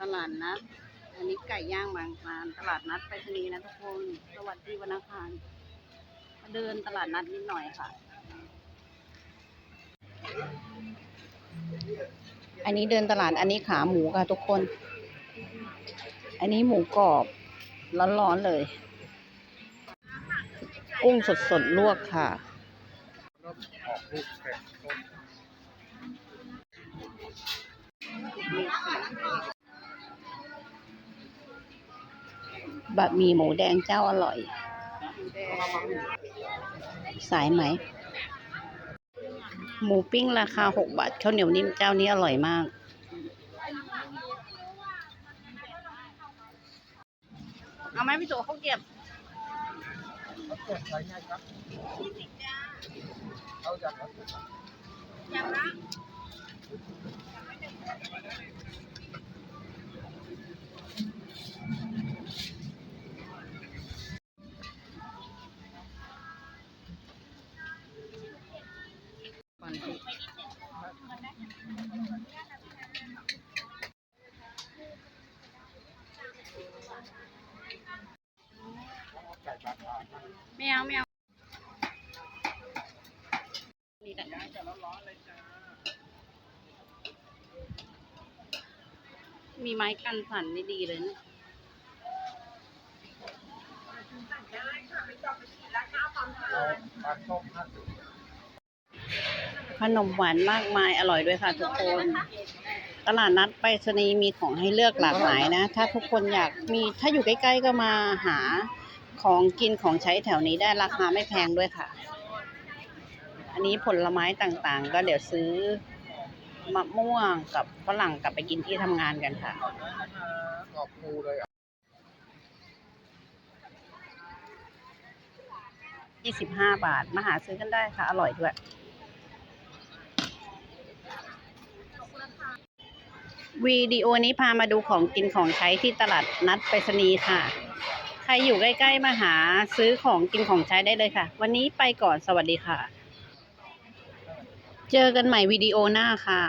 ตลาดนัด อันนี้ไก่ย่างบางคลานตลาดนัดไปรษณีย์นะทุกคน สวัสดีวันอังคารมาเดินตลาดนัดนิดหน่อยค่ะ อันนี้เดินตลาด อันนี้ขาหมูค่ะทุกคน อันนี้หมูกรอบร้อนๆเลย กุ้งสดๆลวกค่ะ บะหมี่หมูแดงเจ้าอร่อย สายไหม หมูปิ้งราคาหกบาทข้าวเหนียวนิ่มเจ้านี้อร่อยมาก เอาไหมพี่โตเขาวเก็บเกิดอะไรง่ายครับเอาจาก ไม่เอาไม่เอานี่แหละจะร้อนๆเลยจ้ามีไม้กันสั่นนี่ดีเลยนะขนมหวานมากมายอร่อยด้วยค่ะทุกคน ตลาดนัดไปรษณีย์มีของให้เลือกหลากหลายนะ ถ้าทุกคนอยากมีถ้าอยู่ใกล้ ๆ ก็มาหา ของกินของใช้แถวนี้ได้ราคาไม่แพงด้วยค่ะ อันนี้ผลไม้ต่างๆ ก็เดี๋ยวซื้อมะม่วงกับฝรั่งกลับไปกินที่ทำงานกันค่ะกอบปูเลยอะ25บาท มาหาซื้อกันได้ค่ะ อร่อยด้วยวิดีโอนี้พามาดูของกินของใช้ที่ตลาดนัดไปรษณีย์ค่ะ ใครอยู่ใกล้ ๆ มาหาซื้อของกินของใช้ได้เลยค่ะ วันนี้ไปก่อนสวัสดีค่ะ เจอกันใหม่วิดีโอหน้าค่ะ